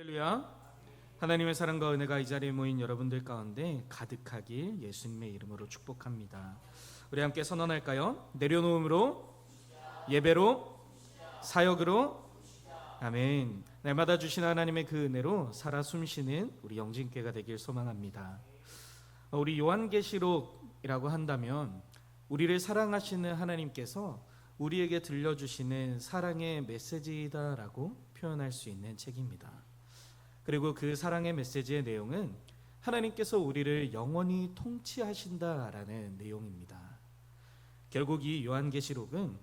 할렐루야. 하나님의 사랑과 은혜가 이 자리에 모인 여러분들 가운데 가득하길 예수님의 이름으로 축복합니다. 우리 함께 선언할까요? 내려놓음으로 예배로 사역으로 아멘. 날마다 주신 하나님의 그 은혜로 살아 숨쉬는 우리 영진교가 되길 소망합니다. 우리 요한계시록이라고 한다면 우리를 사랑하시는 하나님께서 우리에게 들려주시는 사랑의 메시지다라고 표현할 수 있는 책입니다. 그리고 그 사랑의 메시지의 내용은 하나님께서 우리를 영원히 통치하신다라는 내용입니다. 결국 이 요한계시록은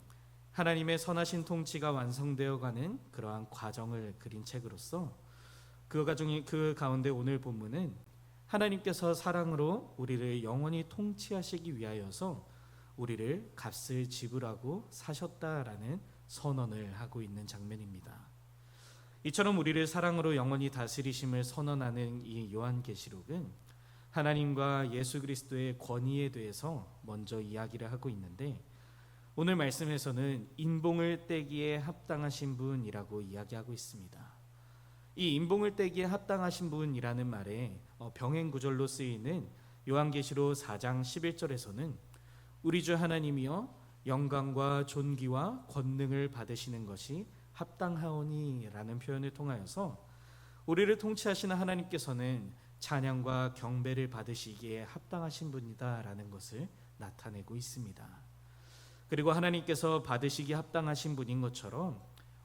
하나님의 선하신 통치가 완성되어 가는 그러한 과정을 그린 책으로서 그 가 중에 그 가운데 오늘 본문은 하나님께서 사랑으로 우리를 영원히 통치하시기 위하여서 우리를 값을 지불하고 사셨다라는 선언을 하고 있는 장면입니다. 이처럼 우리를 사랑으로 영원히 다스리심을 선언하는 이 요한계시록은 하나님과 예수 그리스도의 권위에 대해서 먼저 이야기를 하고 있는데 오늘 말씀에서는 인봉을 떼기에 합당하신 분이라고 이야기하고 있습니다. 이 인봉을 떼기에 합당하신 분이라는 말에 어, 병행 구절로 쓰이는 요한계시록 4장 11절에서는 우리 주 하나님이여 영광과 존귀와 권능을 받으시는 것이 합당하오니라는 표현을 통하여서 우리를 통치하시는 하나님께서는 찬양과 경배를 받으시기에 합당하신 분이다라는 것을 나타내고 있습니다. 그리고 하나님께서 받으시기 합당하신 분인 것처럼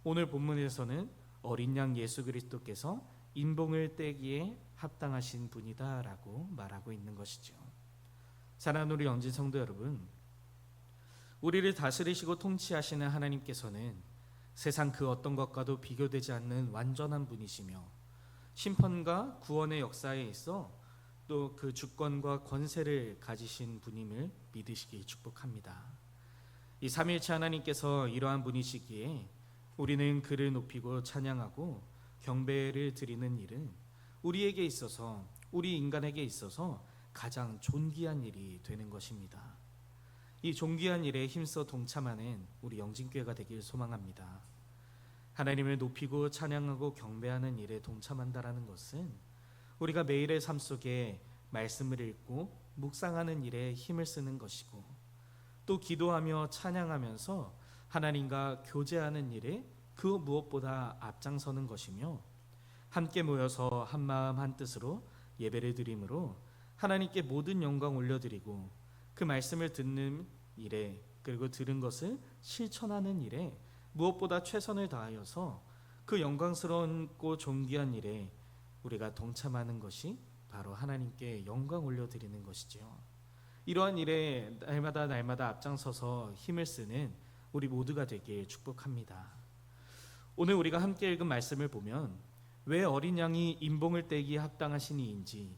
오늘 본문에서는 어린 양 예수 그리스도께서 인봉을 떼기에 합당하신 분이다라고 말하고 있는 것이죠. 사랑하는 우리 영진 성도 여러분, 우리를 다스리시고 통치하시는 하나님께서는 세상 그 어떤 것과도 비교되지 않는 완전한 분이시며 심판과 구원의 역사에 있어 또 그 주권과 권세를 가지신 분임을 믿으시기 축복합니다. 이 삼일체 하나님께서 이러한 분이시기에 우리는 그를 높이고 찬양하고 경배를 드리는 일은 우리에게 있어서 우리 인간에게 있어서 가장 존귀한 일이 되는 것입니다. 이 존귀한 일에 힘써 동참하는 우리 영진교회가 되길 소망합니다. 하나님을 높이고 찬양하고 경배하는 일에 동참한다라는 것은 우리가 매일의 삶 속에 말씀을 읽고 묵상하는 일에 힘을 쓰는 것이고 또 기도하며 찬양하면서 하나님과 교제하는 일에 그 무엇보다 앞장서는 것이며 함께 모여서 한 마음 한 뜻으로 예배를 드림으로 하나님께 모든 영광 올려드리고 그 말씀을 듣는 일에 그리고 들은 것을 실천하는 일에 무엇보다 최선을 다하여서 그 영광스럽고 존귀한 일에 우리가 동참하는 것이 바로 하나님께 영광 올려드리는 것이지요. 이러한 일에 날마다 날마다 앞장서서 힘을 쓰는 우리 모두가 되길 축복합니다. 오늘 우리가 함께 읽은 말씀을 보면 왜 어린 양이 인봉을 떼기에 합당하시니인지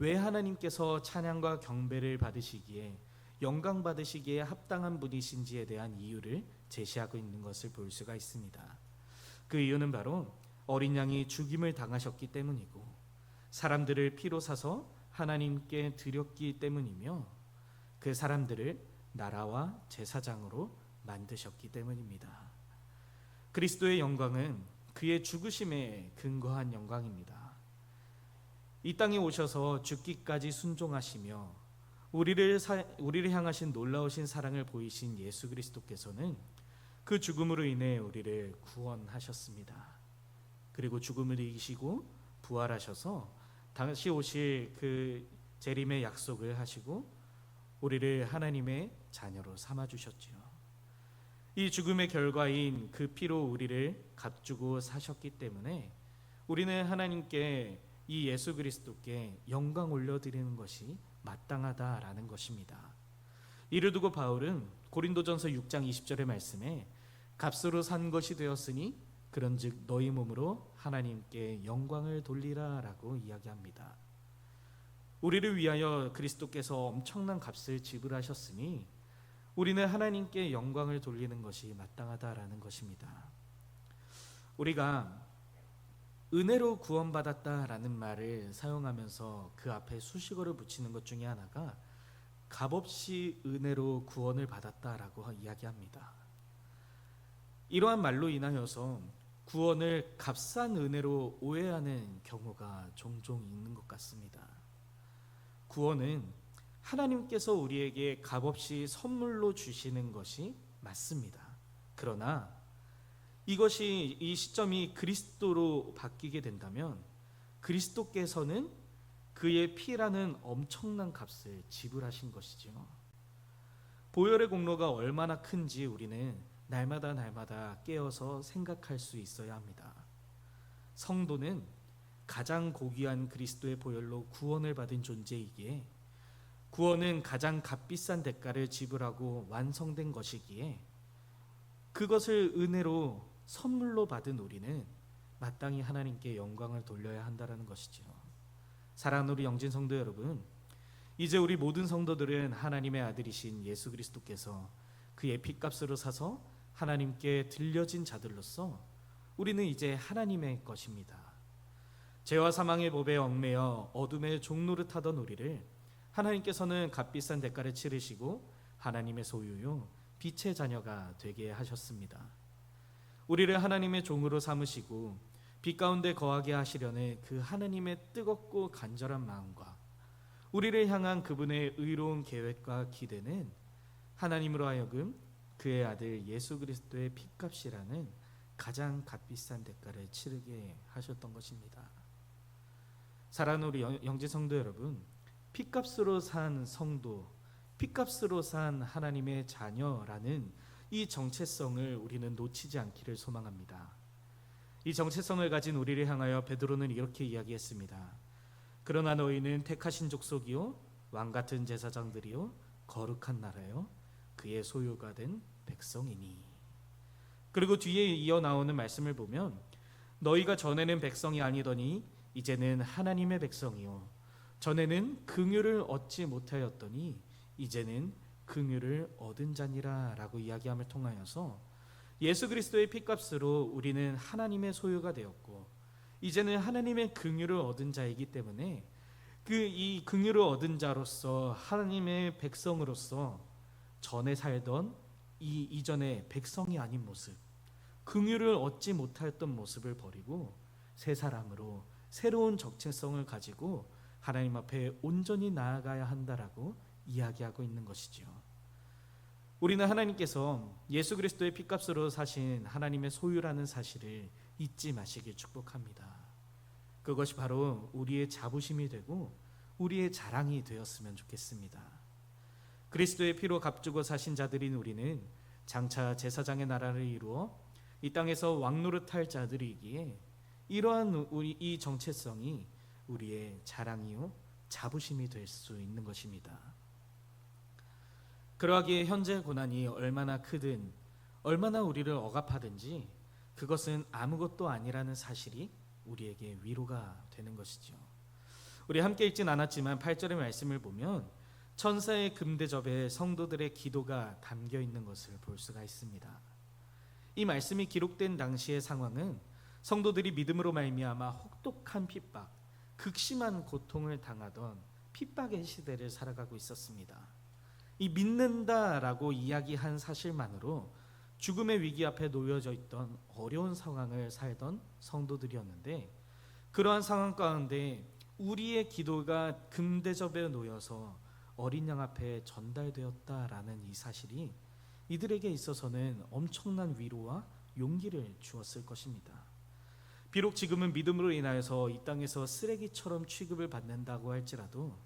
왜 하나님께서 찬양과 경배를 받으시기에 영광 받으시기에 합당한 분이신지에 대한 이유를 제시하고 있는 것을 볼 수가 있습니다. 그 이유는 바로 어린 양이 죽임을 당하셨기 때문이고 사람들을 피로 사서 하나님께 드렸기 때문이며 그 사람들을 나라와 제사장으로 만드셨기 때문입니다. 그리스도의 영광은 그의 죽으심에 근거한 영광입니다. 이 땅에 오셔서 죽기까지 순종하시며 우리를 사, 우리를 향하신 놀라우신 사랑을 보이신 예수 그리스도께서는 그 죽음으로 인해 우리를 구원하셨습니다. 그리고 죽음을 이기시고 부활하셔서 다시 오실 그 재림의 약속을 하시고 우리를 하나님의 자녀로 삼아 주셨지요. 이 죽음의 결과인 그 피로 우리를 값주고 사셨기 때문에 우리는 하나님께 이 예수 그리스도께 영광 올려 드리는 것이 마땅하다라는 것입니다. 이를 두고 바울은 고린도전서 6장 20절의 말씀에 값으로 산 것이 되었으니 그런즉 너희 몸으로 하나님께 영광을 돌리라라고 이야기합니다. 우리를 위하여 그리스도께서 엄청난 값을 지불하셨으니 우리는 하나님께 영광을 돌리는 것이 마땅하다라는 것입니다. 우리가 은혜로 구원받았다라는 말을 사용하면서 그 앞에 수식어를 붙이는 것 중에 하나가 값없이 은혜로 구원을 받았다라고 이야기합니다. 이러한 말로 인하여서 구원을 값싼 은혜로 오해하는 경우가 종종 있는 것 같습니다. 구원은 하나님께서 우리에게 값없이 선물로 주시는 것이 맞습니다. 그러나 이것이 이 시점이 그리스도로 바뀌게 된다면 그리스도께서는 그의 피라는 엄청난 값을 지불하신 것이지요. 보혈의 공로가 얼마나 큰지 우리는 날마다 날마다 깨어서 생각할 수 있어야 합니다. 성도는 가장 고귀한 그리스도의 보혈로 구원을 받은 존재이기에 구원은 가장 값비싼 대가를 지불하고 완성된 것이기에 그것을 은혜로 선물로 받은 우리는 마땅히 하나님께 영광을 돌려야 한다라는 것이죠. 사랑하는 우리 영진 성도 여러분, 이제 우리 모든 성도들은 하나님의 아들이신 예수 그리스도께서 그의 피값으로 사서 하나님께 들려진 자들로서 우리는 이제 하나님의 것입니다. 죄와 사망의 법에 얽매여 어둠의 종노릇하던 우리를 하나님께서는 값비싼 대가를 치르시고 하나님의 소유요 빛의 자녀가 되게 하셨습니다. 우리를 하나님의 종으로 삼으시고 빛 가운데 거하게 하시려는 그 하나님의 뜨겁고 간절한 마음과 우리를 향한 그분의 의로운 계획과 기대는 하나님으로 하여금 그의 아들 예수 그리스도의 핏값이라는 가장 값비싼 대가를 치르게 하셨던 것입니다. 사랑하는 우리 영- 영지 성도 여러분, 핏값으로 산 성도, 핏값으로 산 하나님의 자녀라는 이 정체성을 우리는 놓치지 않기를 소망합니다. 이 정체성을 가진 우리를 향하여 베드로는 이렇게 이야기했습니다. 그러나 너희는 택하신 족속이요 왕 같은 제사장들이요 거룩한 나라요 그의 소유가 된 백성이니. 그리고 뒤에 이어 나오는 말씀을 보면 너희가 전에는 백성이 아니더니 이제는 하나님의 백성이요 전에는 긍휼을 얻지 못하였더니 이제는 긍휼을 얻은 자니라라고 이야기함을 통하여서 예수 그리스도의 피값으로 우리는 하나님의 소유가 되었고 이제는 하나님의 긍휼을 얻은 자이기 때문에 그 이 긍휼을 얻은 자로서 하나님의 백성으로서 전에 살던 이 이전의 백성이 아닌 모습, 긍휼을 얻지 못하였던 모습을 버리고 새 사람으로 새로운 정체성을 가지고 하나님 앞에 온전히 나아가야 한다라고 이야기하고 있는 것이지요. 우리는 하나님께서 예수 그리스도의 피값으로 사신 하나님의 소유라는 사실을 잊지 마시길 축복합니다. 그것이 바로 우리의 자부심이 되고 우리의 자랑이 되었으면 좋겠습니다. 그리스도의 피로 값주고 사신 자들인 우리는 장차 제사장의 나라를 이루어 이 땅에서 왕노릇할 자들이기에 이러한 우리 이 정체성이 우리의 자랑이요 자부심이 될 수 있는 것입니다. 그러하기에 현재 고난이 얼마나 크든 얼마나 우리를 억압하든지 그것은 아무것도 아니라는 사실이 우리에게 위로가 되는 것이죠. 우리 함께 읽진 않았지만 8절의 말씀을 보면 천사의 금대접에 성도들의 기도가 담겨 있는 것을 볼 수가 있습니다. 이 말씀이 기록된 당시의 상황은 성도들이 믿음으로 말미암아 혹독한 핍박, 극심한 고통을 당하던 핍박의 시대를 살아가고 있었습니다. 이 믿는다라고 이야기한 사실만으로 죽음의 위기 앞에 놓여져 있던 어려운 상황을 살던 성도들이었는데 그러한 상황 가운데 우리의 기도가 금대접에 놓여서 어린 양 앞에 전달되었다라는 이 사실이 이들에게 있어서는 엄청난 위로와 용기를 주었을 것입니다. 비록 지금은 믿음으로 인하여서 이 땅에서 쓰레기처럼 취급을 받는다고 할지라도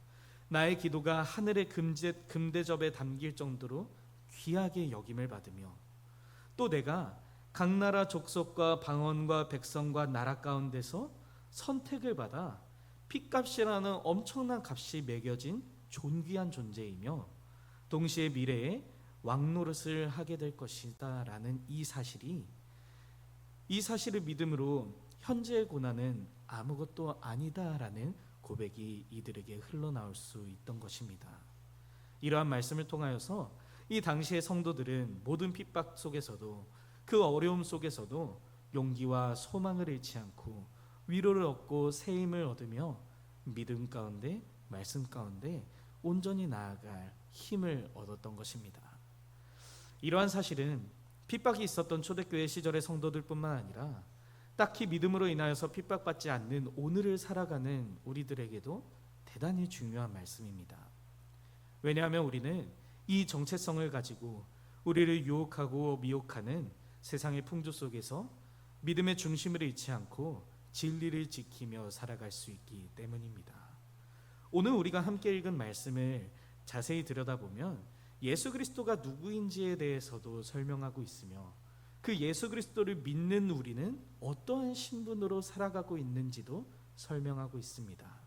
나의 기도가 하늘의 금제, 금대접에 담길 정도로 귀하게 여김을 받으며 또 내가 각 나라 족속과 방언과 백성과 나라 가운데서 선택을 받아 핏값이라는 엄청난 값이 매겨진 존귀한 존재이며 동시에 미래에 왕노릇을 하게 될 것이다라는 이 사실이 이 사실을 믿음으로 현재의 고난은 아무것도 아니다라는 고백이 이들에게 흘러나올 수 있던 것입니다. 이러한 말씀을 통하여서 이 당시의 성도들은 모든 핍박 속에서도 그 어려움 속에서도 용기와 소망을 잃지 않고 위로를 얻고 새 힘을 얻으며 믿음 가운데 말씀 가운데 온전히 나아갈 힘을 얻었던 것입니다. 이러한 사실은 핍박이 있었던 초대교회 시절의 성도들뿐만 아니라 딱히 믿음으로 인하여서 핍박받지 않는 오늘을 살아가는 우리들에게도 대단히 중요한 말씀입니다. 왜냐하면 우리는 이 정체성을 가지고 우리를 유혹하고 미혹하는 세상의 풍조 속에서 믿음의 중심을 잃지 않고 진리를 지키며 살아갈 수 있기 때문입니다. 오늘 우리가 함께 읽은 말씀을 자세히 들여다보면 예수 그리스도가 누구인지에 대해서도 설명하고 있으며 그 예수 그리스도를 믿는 우리는 어떠한 신분으로 살아가고 있는지도 설명하고 있습니다.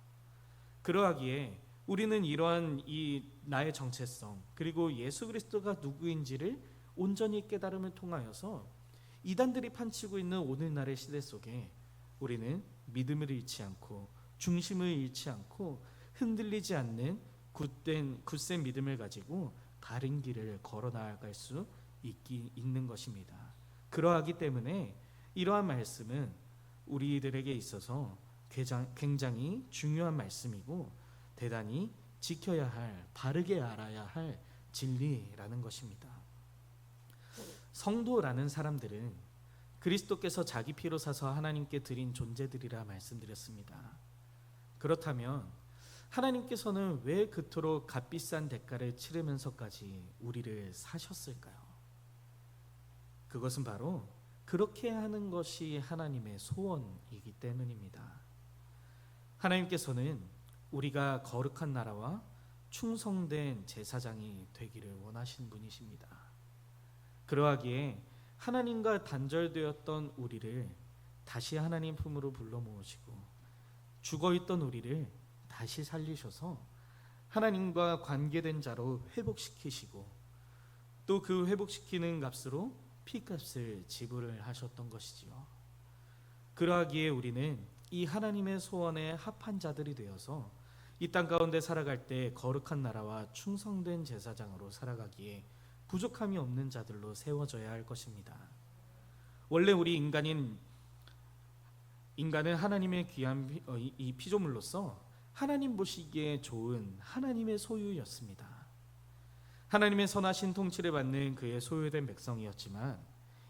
그러하기에 우리는 이러한 이 나의 정체성 그리고 예수 그리스도가 누구인지를 온전히 깨달음을 통하여서 이단들이 판치고 있는 오늘날의 시대 속에 우리는 믿음을 잃지 않고 중심을 잃지 않고 흔들리지 않는 굳된 굳센 믿음을 가지고 바른 길을 걸어 나아갈 수 있기 있는 것입니다. 그러하기 때문에 이러한 말씀은 우리들에게 있어서 굉장- 굉장히 중요한 말씀이고 대단히 지켜야 할 바르게 알아야 할 진리라는 것입니다. 성도라는 사람들은 그리스도께서 자기 피로 사서 하나님께 드린 존재들이라 말씀드렸습니다. 그렇다면 하나님께서는 왜 그토록 값비싼 대가를 치르면서까지 우리를 사셨을까요? 그것은 바로 그렇게 하는 것이 하나님의 소원이기 때문입니다. 하나님께서는 우리가 거룩한 나라와 충성된 제사장이 되기를 원하신 분이십니다. 그러하기에 하나님과 단절되었던 우리를 다시 하나님 품으로 불러 모으시고 죽어 있던 우리를 다시 살리셔서 하나님과 관계된 자로 회복시키시고 또 그 회복시키는 값으로 피값을 지불을 하셨던 것이지요. 그러하기에 우리는 이 하나님의 소원에 합한 자들이 되어서 이 땅 가운데 살아갈 때 거룩한 나라와 충성된 제사장으로 살아가기에 부족함이 없는 자들로 세워져야 할 것입니다. 원래 우리 인간인 인간은 하나님의 귀한 피- 어, 이- 이 피조물로서 하나님 보시기에 좋은 하나님의 소유였습니다. 하나님의 선하신 통치를 받는 그의 소유된 백성이었지만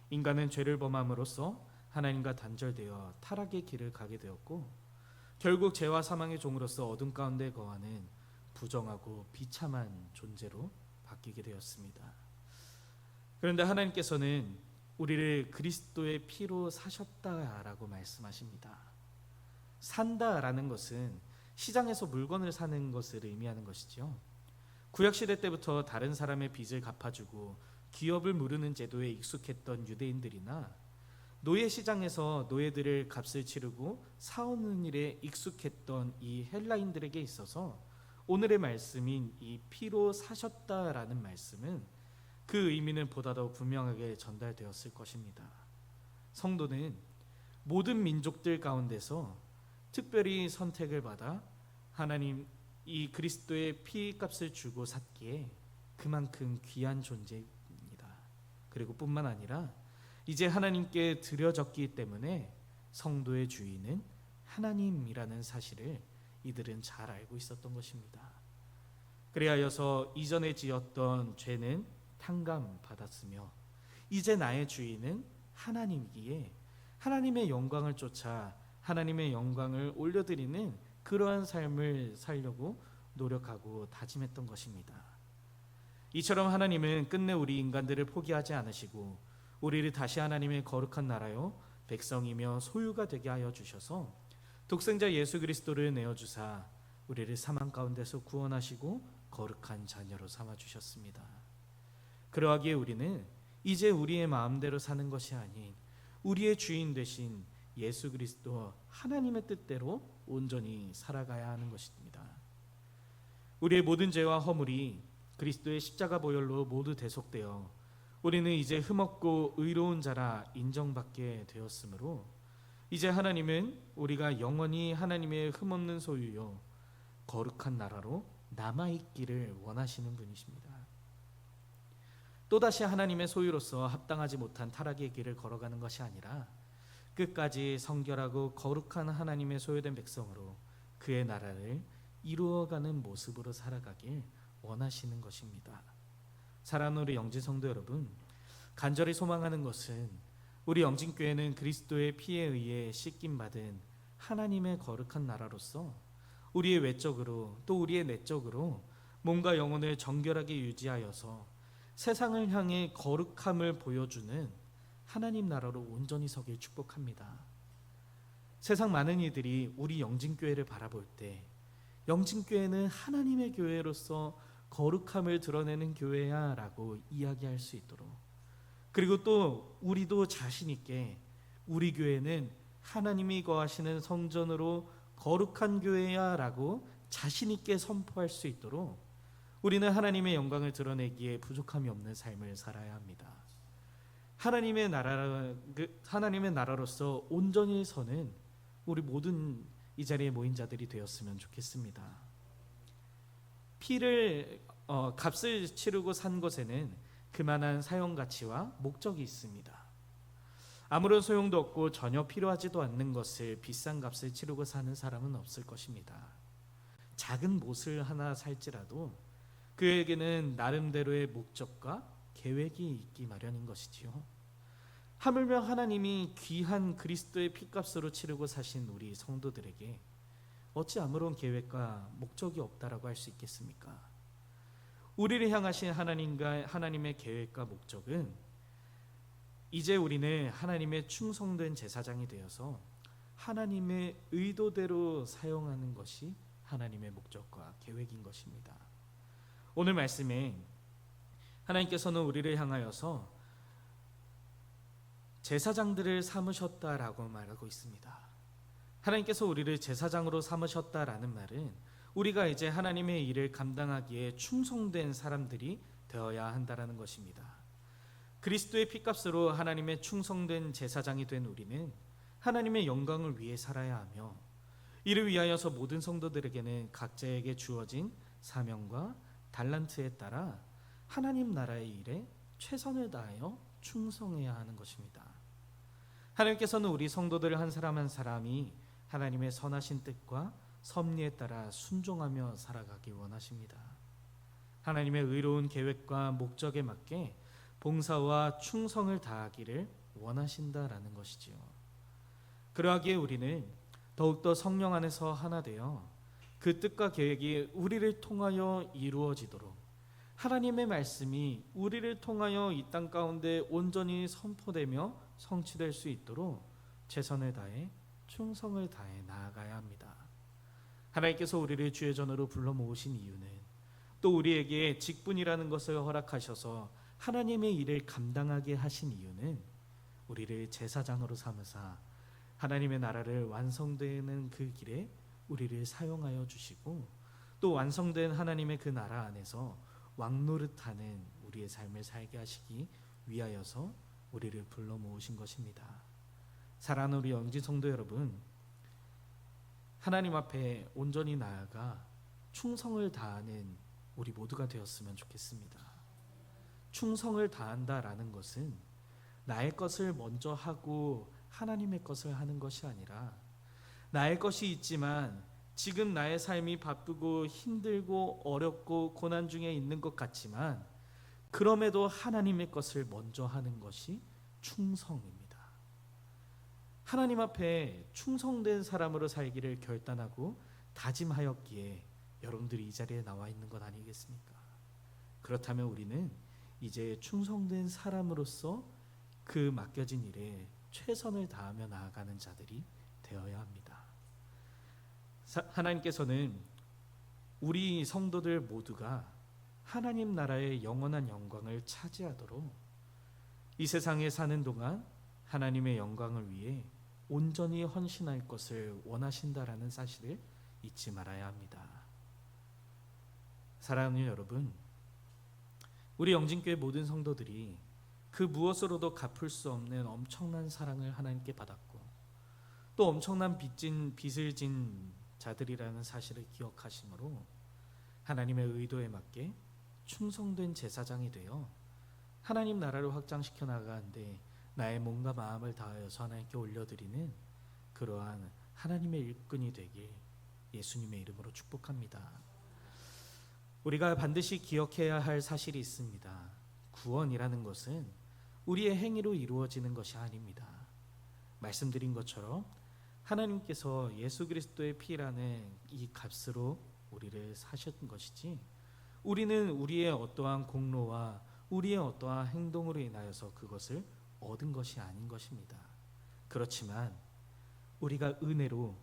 인간은 죄를 범함으로써 하나님과 단절되어 타락의 길을 가게 되었고 결국 죄와 사망의 종으로서 어둠 가운데 거하는 부정하고 비참한 존재로 바뀌게 되었습니다. 그런데 하나님께서는 우리를 그리스도의 피로 사셨다라고 말씀하십니다. 산다라는 것은 시장에서 물건을 사는 것을 의미하는 것이죠. 구약 시대 때부터 다른 사람의 빚을 갚아주고 기업을 무르는 제도에 익숙했던 유대인들이나 노예 시장에서 노예들을 값을 치르고 사오는 일에 익숙했던 이 헬라인들에게 있어서 오늘의 말씀인 이 피로 사셨다라는 말씀은 그 의미는 보다 더 분명하게 전달되었을 것입니다. 성도는 모든 민족들 가운데서 특별히 선택을 받아 하나님 이 그리스도의 피값을 주고 샀기에 그만큼 귀한 존재입니다. 그리고 뿐만 아니라 이제 하나님께 드려졌기 때문에 성도의 주인은 하나님이라는 사실을 이들은 잘 알고 있었던 것입니다. 그리하여서 이전에 지었던 죄는 탕감 받았으며 이제 나의 주인은 하나님이기에 하나님의 영광을 쫓아 하나님의 영광을 올려드리는 그러한 삶을 살려고 노력하고 다짐했던 것입니다. 이처럼 하나님은 끝내 우리 인간들을 포기하지 않으시고 우리를 다시 하나님의 거룩한 나라요 백성이며 소유가 되게 하여 주셔서 독생자 예수 그리스도를 내어 주사 우리를 사망 가운데서 구원하시고 거룩한 자녀로 삼아 주셨습니다. 그러하기에 우리는 이제 우리의 마음대로 사는 것이 아닌 우리의 주인 되신 예수 그리스도 하나님의 뜻대로 온전히 살아가야 하는 것입니다. 우리의 모든 죄와 허물이 그리스도의 십자가 보혈로 모두 대속되어 우리는 이제 흠없고 의로운 자라 인정받게 되었으므로 이제 하나님은 우리가 영원히 하나님의 흠없는 소유요 거룩한 나라로 남아 있기를 원하시는 분이십니다. 또다시 하나님의 소유로서 합당하지 못한 타락의 길을 걸어가는 것이 아니라 끝까지 성결하고 거룩한 하나님의 소유된 백성으로 그의 나라를 이루어가는 모습으로 살아가길 원하시는 것입니다. 사랑하는 우리 영지 성도 여러분, 간절히 소망하는 것은 우리 영진교회는 그리스도의 피에 의해 씻김 받은 하나님의 거룩한 나라로서 우리의 외적으로 또 우리의 내적으로 몸과 영혼을 정결하게 유지하여서 세상을 향해 거룩함을 보여주는 하나님 나라로 온전히 서길 축복합니다. 세상 많은 이들이 우리 영진교회를 바라볼 때 영진교회는 하나님의 교회로서 거룩함을 드러내는 교회야 라고 이야기할 수 있도록 그리고 또 우리도 자신 있게 우리 교회는 하나님이 거하시는 성전으로 거룩한 교회야 라고 자신 있게 선포할 수 있도록 우리는 하나님의 영광을 드러내기에 부족함이 없는 삶을 살아야 합니다. 하나님의 나라 그 하나님의 나라로서 온전히 서는 우리 모든 이 자리에 모인 자들이 되었으면 좋겠습니다. 피를 어, 값을 치르고 산 것에는 그만한 사용 가치와 목적이 있습니다. 아무런 소용도 없고 전혀 필요하지도 않는 것을 비싼 값을 치르고 사는 사람은 없을 것입니다. 작은 못을 하나 살지라도 그에게는 나름대로의 목적과 계획이 있기 마련인 것이지요. 하물며 하나님이 귀한 그리스도의 피값으로 치르고 사신 우리 성도들에게 어찌 아무런 계획과 목적이 없다라고 할 수 있겠습니까? 우리를 향하신 하나님과 하나님의 계획과 목적은 이제 우리는 하나님의 충성된 제사장이 되어서 하나님의 의도대로 사용하는 것이 하나님의 목적과 계획인 것입니다. 오늘 말씀에 하나님께서는 우리를 향하여서 제사장들을 삼으셨다라고 말하고 있습니다. 하나님께서 우리를 제사장으로 삼으셨다라는 말은 우리가 이제 하나님의 일을 감당하기에 충성된 사람들이 되어야 한다라는 것입니다. 그리스도의 피값으로 하나님의 충성된 제사장이 된 우리는 하나님의 영광을 위해 살아야 하며 이를 위하여서 모든 성도들에게는 각자에게 주어진 사명과 달란트에 따라 하나님 나라의 일에 최선을 다하여 충성해야 하는 것입니다. 하나님께서는 우리 성도들 한 사람 한 사람이 하나님의 선하신 뜻과 섭리에 따라 순종하며 살아가기 원하십니다. 하나님의 의로운 계획과 목적에 맞게 봉사와 충성을 다하기를 원하신다라는 것이지요. 그러하기에 우리는 더욱더 성령 안에서 하나 되어 그 뜻과 계획이 우리를 통하여 이루어지도록 하나님의 말씀이 우리를 통하여 이 땅 가운데 온전히 선포되며 성취될 수 있도록 최선을 다해 충성을 다해 나아가야 합니다. 하나님께서 우리를 주의 전으로 불러 모으신 이유는 또 우리에게 직분이라는 것을 허락하셔서 하나님의 일을 감당하게 하신 이유는 우리를 제사장으로 삼으사 하나님의 나라를 완성되는 그 길에 우리를 사용하여 주시고 또 완성된 하나님의 그 나라 안에서 왕노릇하는 우리의 삶을 살게 하시기 위하여서 우리를 불러 모으신 것입니다. 사랑하는 우리 영지 성도 여러분, 하나님 앞에 온전히 나아가 충성을 다하는 우리 모두가 되었으면 좋겠습니다. 충성을 다한다라는 것은 나의 것을 먼저 하고 하나님의 것을 하는 것이 아니라 나의 것이 있지만 지금 나의 삶이 바쁘고 힘들고 어렵고 고난 중에 있는 것 같지만 그럼에도 하나님의 것을 먼저 하는 것이 충성입니다. 하나님 앞에 충성된 사람으로 살기를 결단하고 다짐하였기에 여러분들이 이 자리에 나와 있는 것 아니겠습니까? 그렇다면 우리는 이제 충성된 사람으로서 그 맡겨진 일에 최선을 다하며 나아가는 자들이 되어야 합니다. 사- 하나님께서는 우리 성도들 모두가 하나님 나라의 영원한 영광을 차지하도록 이 세상에 사는 동안 하나님의 영광을 위해 온전히 헌신할 것을 원하신다라는 사실을 잊지 말아야 합니다. 사랑하는 여러분, 우리 영진교회 모든 성도들이 그 무엇으로도 갚을 수 없는 엄청난 사랑을 하나님께 받았고 또 엄청난 빚진 빚을 진 자들이라는 사실을 기억하심으로 하나님의 의도에 맞게 충성된 제사장이 되어 하나님 나라를 확장시켜 나가는데 나의 몸과 마음을 다하여서 하나님께 올려드리는 그러한 하나님의 일꾼이 되길 예수님의 이름으로 축복합니다. 우리가 반드시 기억해야 할 사실이 있습니다. 구원이라는 것은 우리의 행위로 이루어지는 것이 아닙니다. 말씀드린 것처럼 하나님께서 예수 그리스도의 피라는 이 값으로 우리를 사셨던 것이지 우리는 우리의 어떠한 공로와 우리의 어떠한 행동으로 인하여서 그것을 얻은 것이 아닌 것입니다. 그렇지만 우리가 은혜로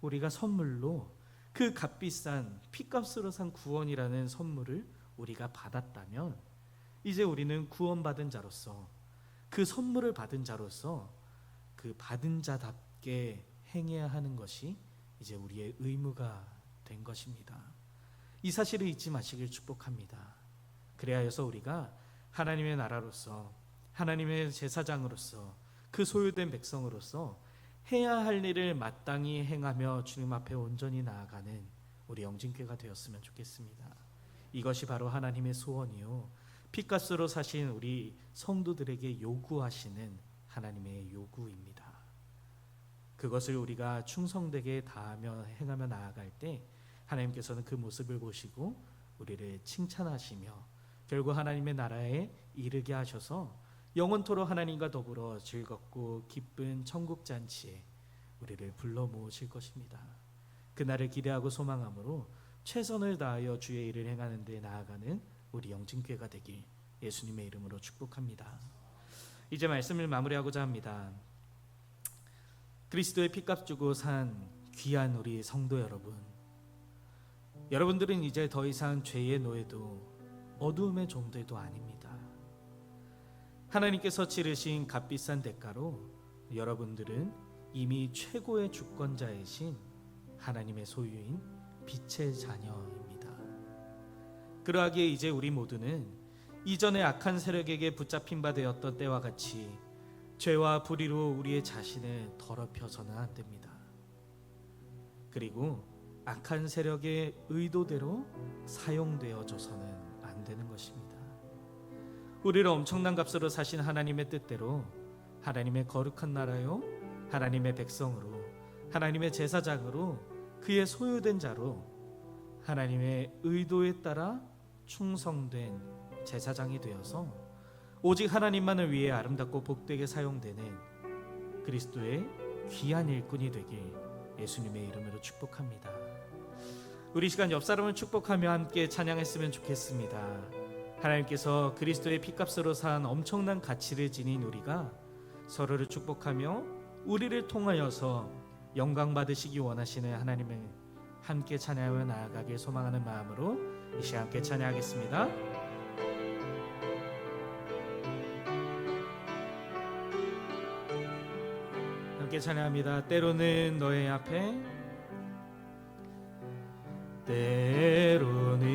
우리가 선물로 그 값비싼 피값으로 산 구원이라는 선물을 우리가 받았다면 이제 우리는 구원받은 자로서 그 선물을 받은 자로서 그 받은 자답게 행해야 하는 것이 이제 우리의 의무가 된 것입니다. 이 사실을 잊지 마시길 축복합니다. 그래야여서 우리가 하나님의 나라로서 하나님의 제사장으로서 그 소유된 백성으로서 해야 할 일을 마땅히 행하며 주님 앞에 온전히 나아가는 우리 영진교가 되었으면 좋겠습니다. 이것이 바로 하나님의 소원이요 피값으로 사신 우리 성도들에게 요구하시는 하나님의 요구입니다. 그것을 우리가 충성되게 다하며 행하며 나아갈 때 하나님께서는 그 모습을 보시고 우리를 칭찬하시며 결국 하나님의 나라에 이르게 하셔서 영원토록 하나님과 더불어 즐겁고 기쁜 천국 잔치에 우리를 불러 모으실 것입니다. 그날을 기대하고 소망함으로 최선을 다하여 주의 일을 행하는 데 나아가는 우리 영진교회가 되길 예수님의 이름으로 축복합니다. 이제 말씀을 마무리하고자 합니다. 그리스도의 피값 주고 산 귀한 우리 성도 여러분. 여러분들은 이제 더 이상 죄의 노예도 어두움의 종들도 아닙니다. 하나님께서 치르신 값비싼 대가로 여러분들은 이미 최고의 주권자이신 하나님의 소유인 빛의 자녀입니다. 그러하기에 이제 우리 모두는 이전의 악한 세력에게 붙잡힌 바 되었던 때와 같이 죄와 불의로 우리의 자신을 더럽혀서는 안 됩니다. 그리고 악한 세력의 의도대로 사용되어져서는 안 되는 것입니다. 우리를 엄청난 값으로 사신 하나님의 뜻대로 하나님의 거룩한 나라요 하나님의 백성으로 하나님의 제사장으로 그의 소유된 자로 하나님의 의도에 따라 충성된 제사장이 되어서 오직 하나님만을 위해 아름답고 복되게 사용되는 그리스도의 귀한 일꾼이 되길 예수님의 이름으로 축복합니다. 우리 시간 옆 사람을 축복하며 함께 찬양했으면 좋겠습니다. 하나님께서 그리스도의 피값으로 산 엄청난 가치를 지닌 우리가 서로를 축복하며 우리를 통하여서 영광 받으시기 원하시는 하나님을 함께 찬양하며 나아가길 소망하는 마음으로 이 시간 함께 찬양하겠습니다. 찬양합니다. 때로는 너의 앞에 때로는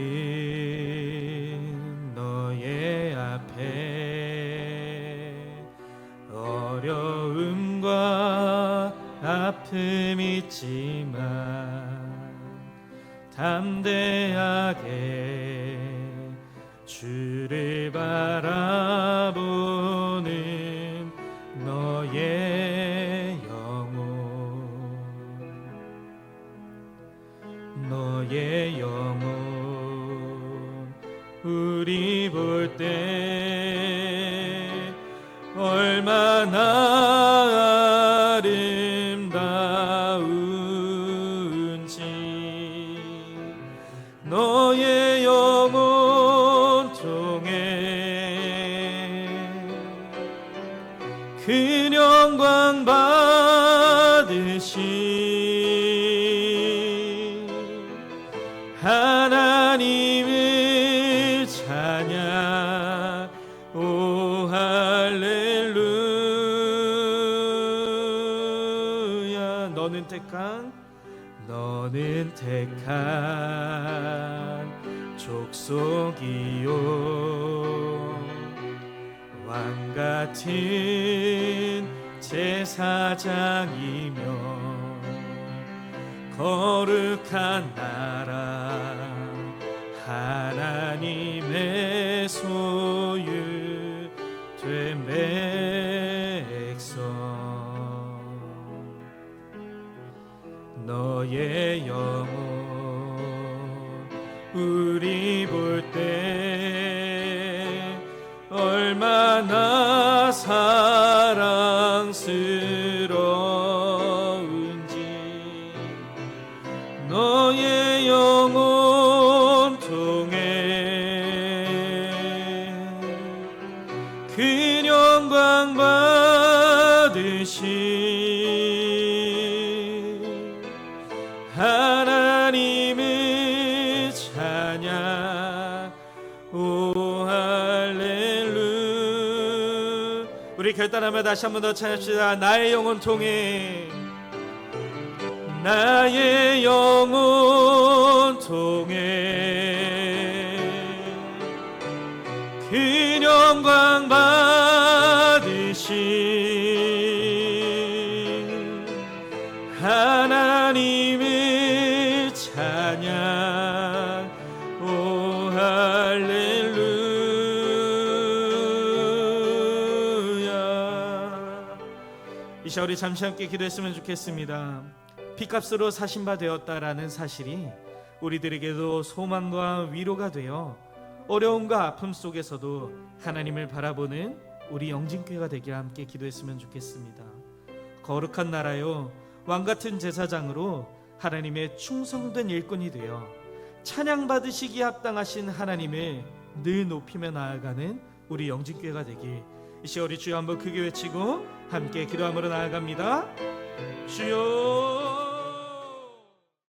너의 앞에 어려움과 아픔 있지만 담대하게 주를 바라보 우리 볼 때 얼마나 아름다운지. 너의 영혼 통해 그 영광 받으시 하나님을 너는 택한 족속이요. 왕 같은 제사장이며 거룩한 나라 얼마나 사 결단하며 다시 한 번 더 찬양합시다. 나의 영혼 통해. 나의 영혼 통해. 그 영광 받으신 하나님 이 시간 우리 잠시 함께 기도했으면 좋겠습니다. 피값으로 사신 바 되었다라는 사실이 우리들에게도 소망과 위로가 되어 어려움과 아픔 속에서도 하나님을 바라보는 우리 영진교회가 되길 함께 기도했으면 좋겠습니다. 거룩한 나라요 왕 같은 제사장으로 하나님의 충성된 일꾼이 되어 찬양 받으시기에 합당하신 하나님을 늘 높이며 나아가는 우리 영진교회가 되길 이 시간 우리 주여 한번 크게 외치고 함께 기도함으로 나아갑니다. 주여